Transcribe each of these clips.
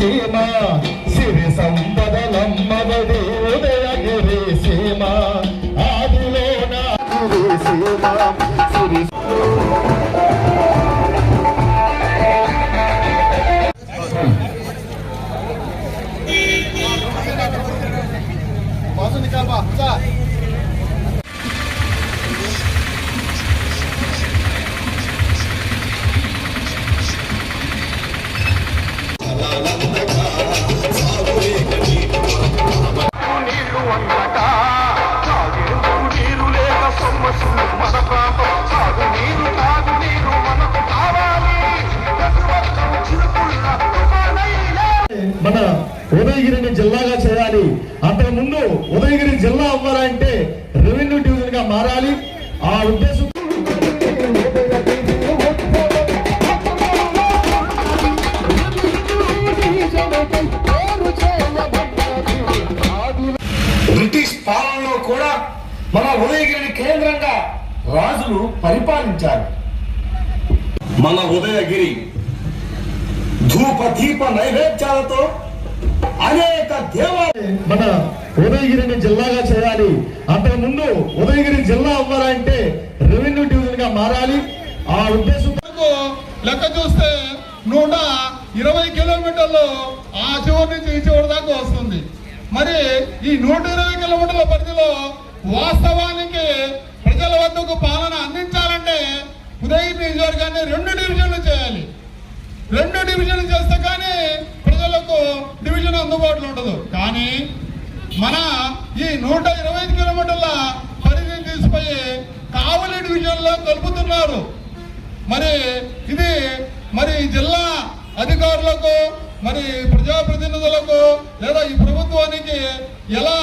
సీమ సిరి సంపదలమ్మవది ఉదయగిరి సీమ. ఆదిలోన గిరి సీమ సిరి నీళ్ళు ఉదయగిరిని జిల్లాగా చేయాలి అంతకు ముందు ఉదయగిరి జిల్లా అవ్వాలంటే రెవెన్యూ డివిజన్గా మారాలి. ఆ ఉద్దేశం బ్రిటిష్ పాలనలో కూడా మన ఉదయగిరిని కేంద్రంగా రాజులు పరిపాలించారు. మన ఉదయగిరి ధూప దీప నైవేద్యాలతో అనేక దేవాలయాలు. మన ఉదయగిరిని జిల్లాగా చేయాలి. అంతకు ముందు ఉదయగిరి జిల్లా అవ్వాలంటే రెవెన్యూ డివిజన్గా మారాలి. ఆ ఉద్దేశం లెక్క చూస్తే నూట ఇరవై కిలోమీటర్లు ఆ చివరి నుంచి ఈ చివరి దాకా వస్తుంది. మరి ఈ నూట ఇరవై కిలోమీటర్ల పరిధిలో వాస్తవానికి ప్రజల వద్దకు పాలన అందించాలంటే ఉదయగిరి నియోజకవర్గాన్ని రెండు డివిజన్లు చేయాలి రెండు డివిజన్లు చేస్తే కానీ ప్రజలకు డివిజన్ అందుబాటులో ఉండదు. కానీ మన ఈ నూట ఇరవై ఐదు కిలోమీటర్ల పరిధిని తీసిపోయి కావలి డివిజన్లో కలుపుతున్నారు. మరి ఇది మరి జిల్లా అధికారులకు మరి ప్రజాప్రతినిధులకు లేదా ఈ ప్రభుత్వానికి ఎలా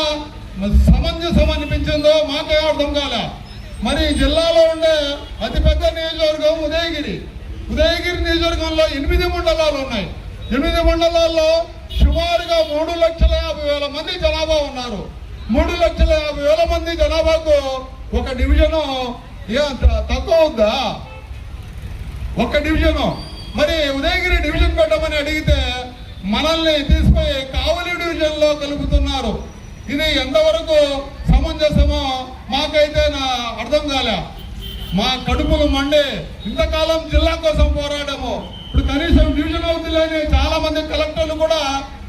సమంజసం అనిపించిందో మాకే అర్థం కాలే. మరి జిల్లాలో ఉండే అతిపెద్ద నియోజకవర్గం ఉదయగిరి. ఉదయగిరి నియోజకవర్గంలో ఎనిమిది మండలాలు ఉన్నాయి. ఎనిమిది మండలాల్లో సుమారుగా మూడు లక్షల యాభై వేల మంది జనాభా ఉన్నారు. మూడు లక్షల యాభై వేల మంది జనాభాకు ఒక డివిజను ఏ తక్కువ ఉందా? ఒక డివిజను. మరి ఉదయగిరి డివిజన్ పెట్టమని అడిగితే మనల్ని తీసుకుపోయి కావలి డివిజన్లో కలుపుతున్నారు. ఇది ఎంతవరకు సమంజసమో మాకైతే నా అర్థం కాలే. మా కడుపులు మండే ఇంతకాలం జిల్లా కోసం పోరాడము.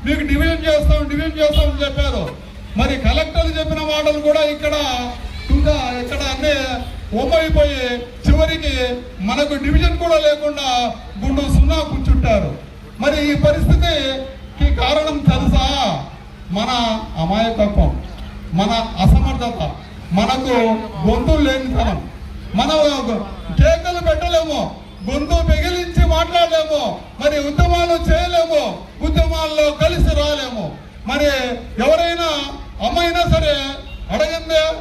మీకు డివిజన్ చేస్తాం డివిజన్ చేస్తామని చెప్పారు. మరి కలెక్టర్లు చెప్పిన మాటలు కూడా ఇక్కడ ఇంకా ఇక్కడ అన్నీ ఒమ్మైపోయి చివరికి మనకు డివిజన్ కూడా లేకుండా గుండు సున్నా కూర్చుంటారు. మరి ఈ పరిస్థితికి కారణం తెలుసా? మన అమాయకత్వం మన అసమర్థత మనకు గొంతులు లేనితనం. మన కేకలు పెట్టలేము. ముందు మిగిలించి మాట్లాడలేము. మరి ఉద్యమాలు చేయలేము. ఉద్యమాల్లో కలిసి రాలేము. మరి ఎవరైనా అమ్మైనా సరే అడగందే